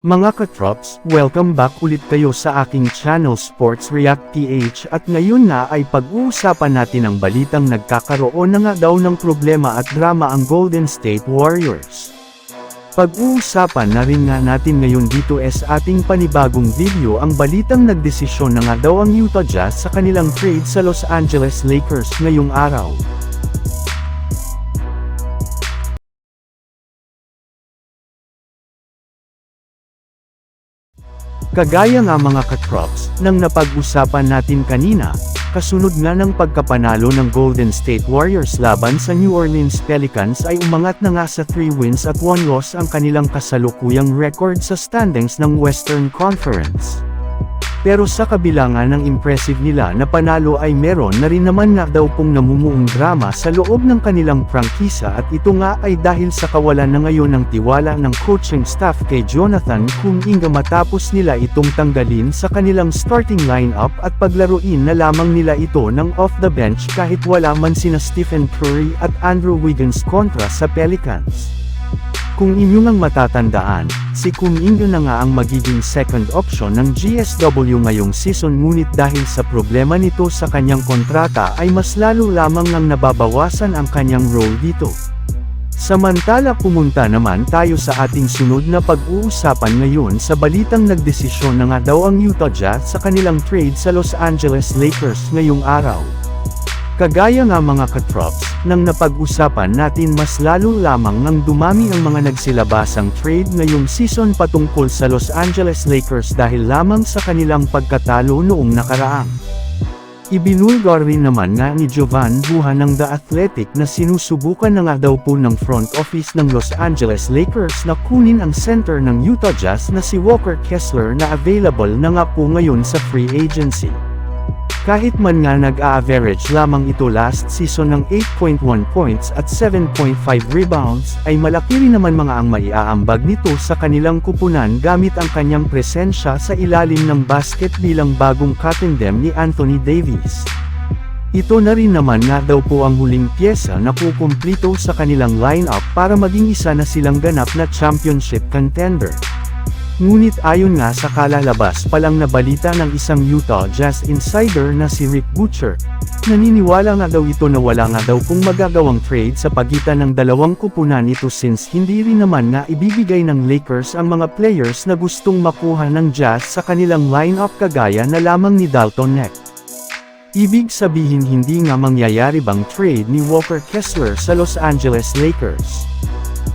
Mga katrops, welcome back ulit kayo sa aking channel Sports React PH at ngayon na ay pag-uusapan natin ang balitang nagkakaroon na nga daw ng problema at drama ang Golden State Warriors. Pag-uusapan na rin nga natin ngayon dito es ating panibagong video ang balitang nagdesisyon na nga daw ang Utah Jazz sa kanilang trade sa Los Angeles Lakers ngayong araw. Kagaya nga mga katrops, nang napag-usapan natin kanina, kasunod nga ng pagkapanalo ng Golden State Warriors laban sa New Orleans Pelicans ay umangat na nga sa 3 wins at 1 loss ang kanilang kasalukuyang record sa standings ng Western Conference. Pero sa kabila nga ng impressive nila na panalo ay meron na rin naman nga daw pong namumuong drama sa loob ng kanilang prangkisa at ito nga ay dahil sa kawalan na ngayon ng tiwala ng coaching staff kay Jonathan Kuminga matapos nila itong tanggalin sa kanilang starting lineup at paglaruin na lamang nila ito ng off the bench kahit wala man sina Stephen Curry at Andrew Wiggins kontra sa Pelicans. Kung inyong ang matatandaan, si Kuminga na nga ang magiging second option ng GSW ngayong season ngunit dahil sa problema nito sa kanyang kontrata ay mas lalo lamang nang nababawasan ang kanyang role dito. Samantala pumunta naman tayo sa ating sunod na pag-uusapan ngayon sa balitang nagdesisyon na nga daw ang Utah Jazz sa kanilang trade sa Los Angeles Lakers ngayong araw. Kagaya nga mga katrops, nang napag-usapan natin mas lalo lamang nang dumami ang mga nagsilabasang trade ngayong season patungkol sa Los Angeles Lakers dahil lamang sa kanilang pagkatalo noong nakaraang. Ibinulgar rin naman nga ni Jovan Buha ng The Athletic na sinusubukan na nga daw po ng front office ng Los Angeles Lakers na kunin ang center ng Utah Jazz na si Walker Kessler na available na nga po ngayon sa free agency. Kahit man nga nag-a-average lamang ito last season ng 8.1 points at 7.5 rebounds, ay malaki rin naman mga ang maiaambag nito sa kanilang kupunan gamit ang kanyang presensya sa ilalim ng basket bilang bagong katendem ni Anthony Davis. Ito na rin naman nga daw po ang huling pyesa na kukumplito sa kanilang lineup para maging isa na silang ganap na championship contender. Ngunit ayon nga sa kalalabas palang na balita ng isang Utah Jazz insider na si Rick Butcher, naniniwala nga daw ito na wala nga daw kung magagawang trade sa pagitan ng dalawang kupunan ito since hindi rin naman nga ibibigay ng Lakers ang mga players na gustong makuha ng Jazz sa kanilang lineup kagaya na lamang ni Dalton Neck. Ibig sabihin hindi nga mangyayari bang trade ni Walker Kessler sa Los Angeles Lakers.